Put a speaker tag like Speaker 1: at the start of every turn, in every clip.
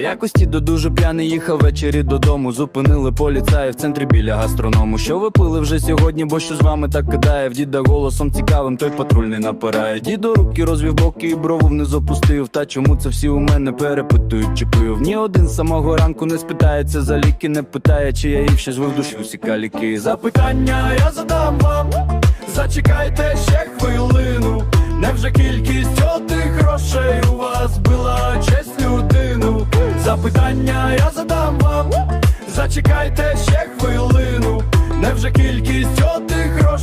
Speaker 1: Якось до дуже п'яний їхав ввечері додому. Зупинили поліцаї в центрі біля гастроному. Що ви пили вже сьогодні, бо що з вами так кидає? В діда голосом цікавим, той патрульний напирає. Дідо руки розвів боки і брову вниз опустив. Та чому це всі у мене перепитують, чи пив? Ні один з самого ранку не спитається за ліки, не питає, чи я їх ще звив душі усі каліки. Запитання я задам вам. Зачекайте ще хвилину. Запитання я задам вам. Зачекайте ще хвилину. Невже кількість отих грошей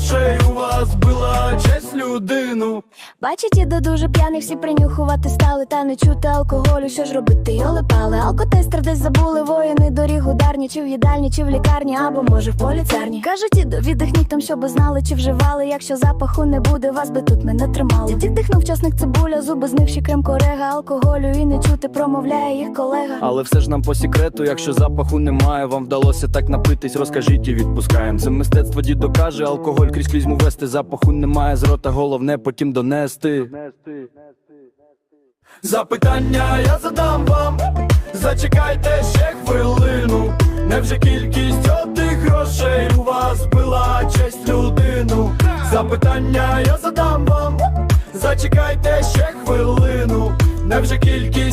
Speaker 2: Бачить, іду дуже п'яний, всі принюхувати стали, та не чути алкоголю, що ж робити, йоли пали. Алкотестер десь забули воїни доріг ударні, чи в їдальні, чи в лікарні, або може в поліцерні. Кажуть, іду, віддихніть там, щоб знали, чи вживали. Якщо запаху не буде, вас би тут мене тримали. Дід дихнув часник цибуля, зуби знивши крем корега, алкоголю і не чути, промовляє їх колега.
Speaker 1: Але все ж нам по секрету, якщо запаху немає, вам вдалося так напитись, розкажіть і відпускаємо. Це мистецтво дідо каже, алкоголь крізь клізму вести, запаху немає з рота, головне потім донести. Запитання я задам вам, зачекайте ще хвилину. Невже кількість отих грошей у вас була честь людину? Запитання я задам вам, зачекайте ще хвилину. Невже кількість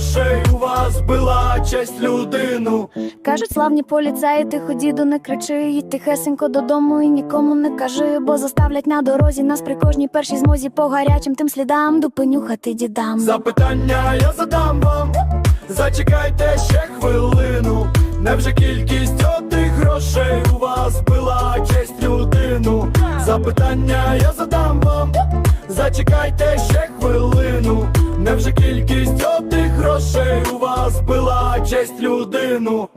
Speaker 1: грошей у вас була честь людину?
Speaker 2: Кажуть, славні поліцаї, тихо діду не кричи, їдь тихесенько додому і нікому не кажи, бо заставлять на дорозі нас при кожній першій змозі по гарячим тим слідам дупенюхати дідам.
Speaker 1: Запитання я задам вам, зачекайте ще хвилину. Невже кількість отих грошей у вас була честь людину? Запитання я задам вам, зачекайте ще хвилину. Невже кількість грошей у вас була честь людину?